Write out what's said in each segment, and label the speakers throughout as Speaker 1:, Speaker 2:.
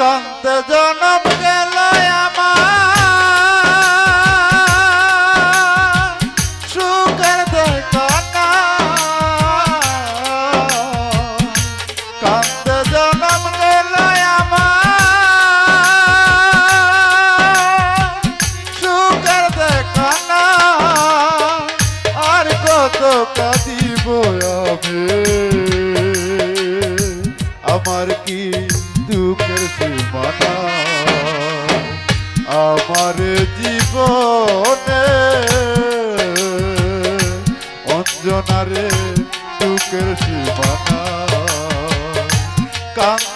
Speaker 1: কান্ত জনম গেল আমার। সুখের रे तू कृषि बना काम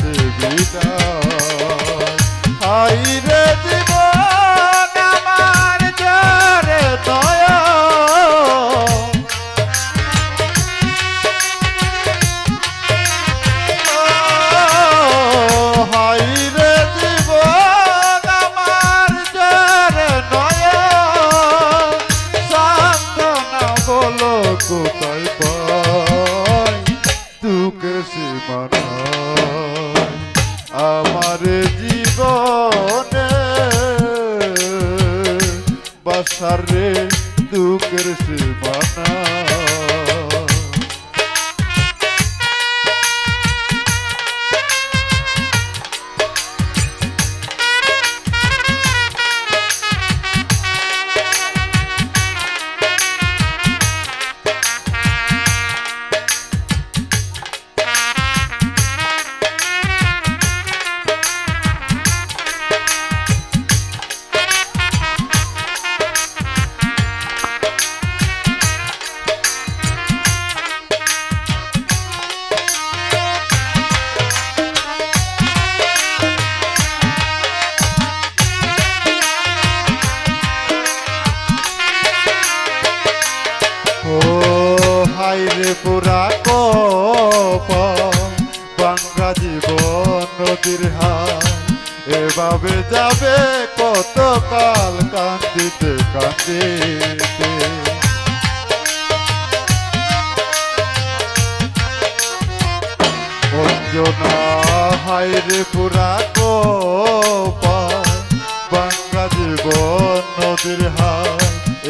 Speaker 1: বিদায়। বাসার রে দুঃখের সীমানা বাঙ্গা জীবন নদীর হাল এভাবে যাবে কত কাল কান্দিতে কান্দিতে। অঞ্জনা হাই পুরা কপ বাঙ্গা জীবন নদীর হাল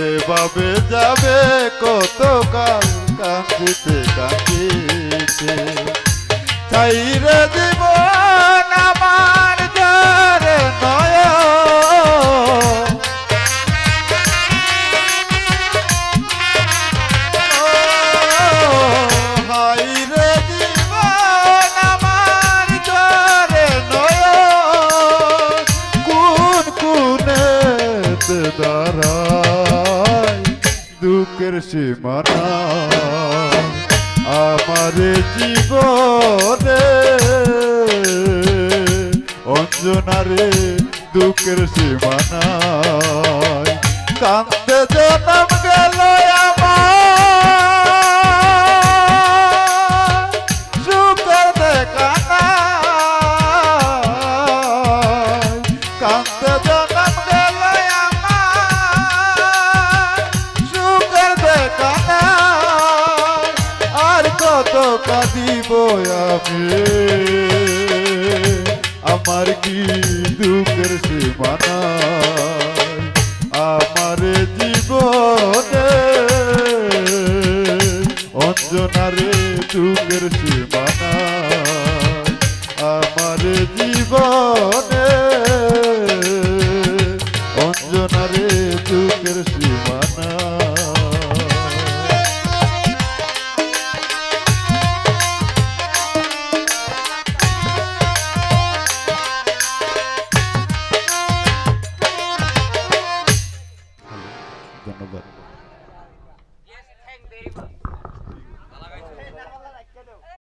Speaker 1: এভাবে যাবে কত কাল কান্দিতে কান্দিতে। তাই রে জীবন আমার যারে নয় দাঁড়ায় দুঃখের সীমানা আমার জীবনে অঞ্জনারে দুঃখের সীমানা কান্দে জনম গেল আমার। আমি আমার